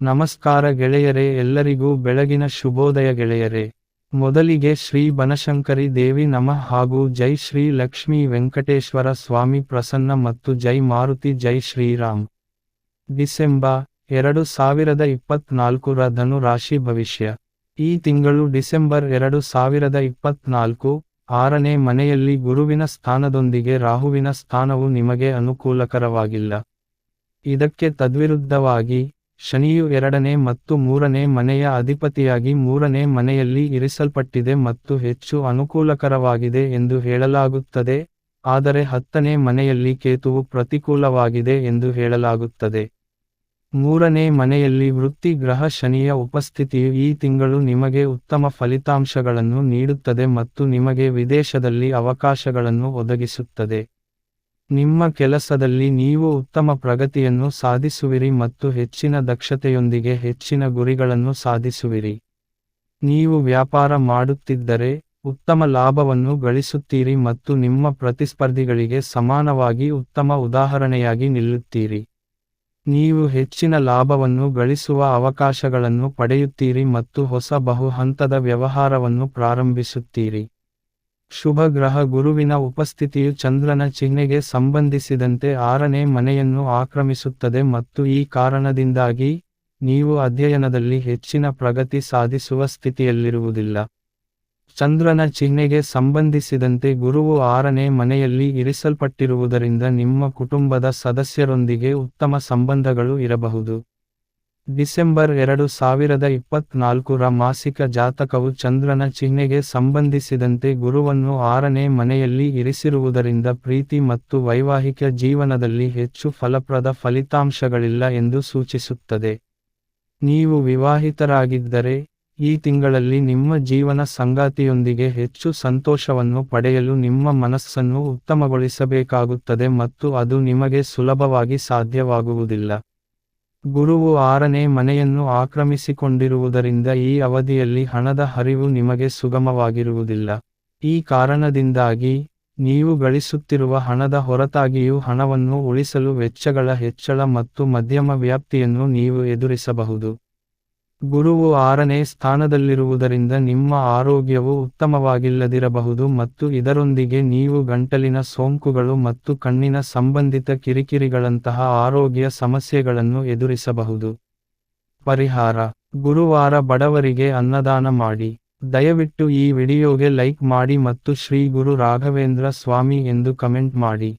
ನಮಸ್ಕಾರ ಗೆಳೆಯರೇ, ಎಲ್ಲರಿಗೂ ಬೆಳಗಿನ ಶುಭೋದಯ ಗೆಳೆಯರೇ. ಮೊದಲಿಗೆ ಶ್ರೀ ಬನಶಂಕರಿ ದೇವಿ ನಮಃ ಹಾಗೂ ಜೈ ಶ್ರೀ ಲಕ್ಷ್ಮೀ ವೆಂಕಟೇಶ್ವರ ಸ್ವಾಮಿ ಪ್ರಸನ್ನ ಮತ್ತು ಜೈ ಮಾರುತಿ, ಜೈ ಶ್ರೀರಾಮ್. ಡಿಸೆಂಬರ್ ಎರಡು ಸಾವಿರದ ಇಪ್ಪತ್ನಾಲ್ಕರ ಧನು ರಾಶಿ ಭವಿಷ್ಯ. ಈ ತಿಂಗಳು ಡಿಸೆಂಬರ್ ಎರಡು ಸಾವಿರದ ಇಪ್ಪತ್ನಾಲ್ಕು, ಆರನೇ ಮನೆಯಲ್ಲಿ ಗುರುವಿನ ಸ್ಥಾನದೊಂದಿಗೆ ರಾಹುವಿನ ಸ್ಥಾನವು ನಿಮಗೆ ಅನುಕೂಲಕರವಾಗಿಲ್ಲ. ಇದಕ್ಕೆ ತದ್ವಿರುದ್ಧವಾಗಿ ಶನಿಯು ಎರಡನೇ ಮತ್ತು ಮೂರನೇ ಮನೆಯ ಅಧಿಪತಿಯಾಗಿ ಮೂರನೇ ಮನೆಯಲ್ಲಿ ಇರಿಸಲ್ಪಟ್ಟಿದೆ ಮತ್ತು ಹೆಚ್ಚು ಅನುಕೂಲಕರವಾಗಿದೆ ಎಂದು ಹೇಳಲಾಗುತ್ತದೆ, ಆದರೆ ಹತ್ತನೇ ಮನೆಯಲ್ಲಿ ಕೇತುವು ಪ್ರತಿಕೂಲವಾಗಿದೆ ಎಂದು ಹೇಳಲಾಗುತ್ತದೆ. ಮೂರನೇ ಮನೆಯಲ್ಲಿ ವೃತ್ತಿ ಗ್ರಹ ಶನಿಯ ಉಪಸ್ಥಿತಿಯು ಈ ತಿಂಗಳು ನಿಮಗೆ ಉತ್ತಮ ಫಲಿತಾಂಶಗಳನ್ನು ನೀಡುತ್ತದೆ ಮತ್ತು ನಿಮಗೆ ವಿದೇಶದಲ್ಲಿ ಅವಕಾಶಗಳನ್ನು ಒದಗಿಸುತ್ತದೆ. ನಿಮ್ಮ ಕೆಲಸದಲ್ಲಿ ನೀವು ಉತ್ತಮ ಪ್ರಗತಿಯನ್ನು ಸಾಧಿಸುವಿರಿ ಮತ್ತು ಹೆಚ್ಚಿನ ದಕ್ಷತೆಯೊಂದಿಗೆ ಹೆಚ್ಚಿನ ಗುರಿಗಳನ್ನು ಸಾಧಿಸುವಿರಿ. ನೀವು ವ್ಯಾಪಾರ ಮಾಡುತ್ತಿದ್ದರೆ ಉತ್ತಮ ಲಾಭವನ್ನು ಗಳಿಸುತ್ತೀರಿ ಮತ್ತು ನಿಮ್ಮ ಪ್ರತಿಸ್ಪರ್ಧಿಗಳಿಗೆ ಸಮಾನವಾಗಿ ಉತ್ತಮ ಉದಾಹರಣೆಯಾಗಿ ನಿಲ್ಲುತ್ತೀರಿ. ನೀವು ಹೆಚ್ಚಿನ ಲಾಭವನ್ನು ಗಳಿಸುವ ಅವಕಾಶಗಳನ್ನು ಪಡೆಯುತ್ತೀರಿ ಮತ್ತು ಹೊಸ ಬಹು ಹಂತದ ವ್ಯವಹಾರವನ್ನು ಪ್ರಾರಂಭಿಸುತ್ತೀರಿ. ಶುಭ ಗ್ರಹ ಗುರುವಿನ ಉಪಸ್ಥಿತಿಯು ಚಂದ್ರನ ಚಿಹ್ನೆಗೆ ಸಂಬಂಧಿಸಿದಂತೆ ಆರನೇ ಮನೆಯನ್ನು ಆಕ್ರಮಿಸುತ್ತದೆ ಮತ್ತು ಈ ಕಾರಣದಿಂದಾಗಿ ನೀವು ಅಧ್ಯಯನದಲ್ಲಿ ಹೆಚ್ಚಿನ ಪ್ರಗತಿ ಸಾಧಿಸುವ ಸ್ಥಿತಿಯಲ್ಲಿರುವುದಿಲ್ಲ. ಚಂದ್ರನ ಚಿಹ್ನೆಗೆ ಸಂಬಂಧಿಸಿದಂತೆ ಗುರುವು ಆರನೇ ಮನೆಯಲ್ಲಿ ಇರಿಸಲ್ಪಟ್ಟಿರುವುದರಿಂದ ನಿಮ್ಮ ಕುಟುಂಬದ ಸದಸ್ಯರೊಂದಿಗೆ ಉತ್ತಮ ಸಂಬಂಧಗಳು ಇರಬಹುದು. ಡಿಸೆಂಬರ್ ಎರಡು ಸಾವಿರದ ಇಪ್ಪತ್ನಾಲ್ಕರ ಮಾಸಿಕ ಜಾತಕವು ಚಂದ್ರನ ಚಿಹ್ನೆಗೆ ಸಂಬಂಧಿಸಿದಂತೆ ಗುರುವನ್ನು ಆರನೇ ಮನೆಯಲ್ಲಿ ಇರಿಸಿರುವುದರಿಂದ ಪ್ರೀತಿ ಮತ್ತು ವೈವಾಹಿಕ ಜೀವನದಲ್ಲಿ ಹೆಚ್ಚು ಫಲಪ್ರದ ಫಲಿತಾಂಶಗಳಿಲ್ಲ ಎಂದು ಸೂಚಿಸುತ್ತದೆ. ನೀವು ವಿವಾಹಿತರಾಗಿದ್ದರೆ, ಈ ತಿಂಗಳಲ್ಲಿ ನಿಮ್ಮ ಜೀವನ ಸಂಗಾತಿಯೊಂದಿಗೆ ಹೆಚ್ಚು ಸಂತೋಷವನ್ನು ಪಡೆಯಲು ನಿಮ್ಮ ಮನಸ್ಸನ್ನು ಉತ್ತಮಗೊಳಿಸಬೇಕಾಗುತ್ತದೆ ಮತ್ತು ಅದು ನಿಮಗೆ ಸುಲಭವಾಗಿ ಸಾಧ್ಯವಾಗುವುದಿಲ್ಲ. ಗುರುವು ಆರನೇ ಮನೆಯನ್ನು ಆಕ್ರಮಿಸಿಕೊಂಡಿರುವುದರಿಂದ ಈ ಅವಧಿಯಲ್ಲಿ ಹಣದ ಹರಿವು ನಿಮಗೆ ಸುಗಮವಾಗಿರುವುದಿಲ್ಲ. ಈ ಕಾರಣದಿಂದಾಗಿ ನೀವು ಗಳಿಸುತ್ತಿರುವ ಹಣದ ಹೊರತಾಗಿಯೂ ಹಣವನ್ನು ಉಳಿಸಲು ವೆಚ್ಚಗಳ ಹೆಚ್ಚಳ ಮತ್ತು ಮಧ್ಯಮ ವ್ಯಾಪ್ತಿಯನ್ನು ನೀವು ಎದುರಿಸಬಹುದು. ಗುರುವು ಆರನೇ ಸ್ಥಾನದಲ್ಲಿರುವುದರಿಂದ ನಿಮ್ಮ ಆರೋಗ್ಯವು ಉತ್ತಮವಾಗಿಲ್ಲದಿರಬಹುದು ಮತ್ತು ಇದರೊಂದಿಗೆ ನೀವು ಗಂಟಲಿನ ಸೋಂಕುಗಳು ಮತ್ತು ಕಣ್ಣಿನ ಸಂಬಂಧಿತ ಕಿರಿಕಿರಿಗಳಂತಹ ಆರೋಗ್ಯ ಸಮಸ್ಯೆಗಳನ್ನು ಎದುರಿಸಬಹುದು. ಪರಿಹಾರ. ಗುರುವಾರ ಬಡವರಿಗೆ ಅನ್ನದಾನ ಮಾಡಿ. ದಯವಿಟ್ಟು ಈ ವಿಡಿಯೋಗೆ ಲೈಕ್ ಮಾಡಿ ಮತ್ತು ಶ್ರೀ ಗುರು ರಾಘವೇಂದ್ರ ಸ್ವಾಮಿ ಎಂದು ಕಮೆಂಟ್ ಮಾಡಿ.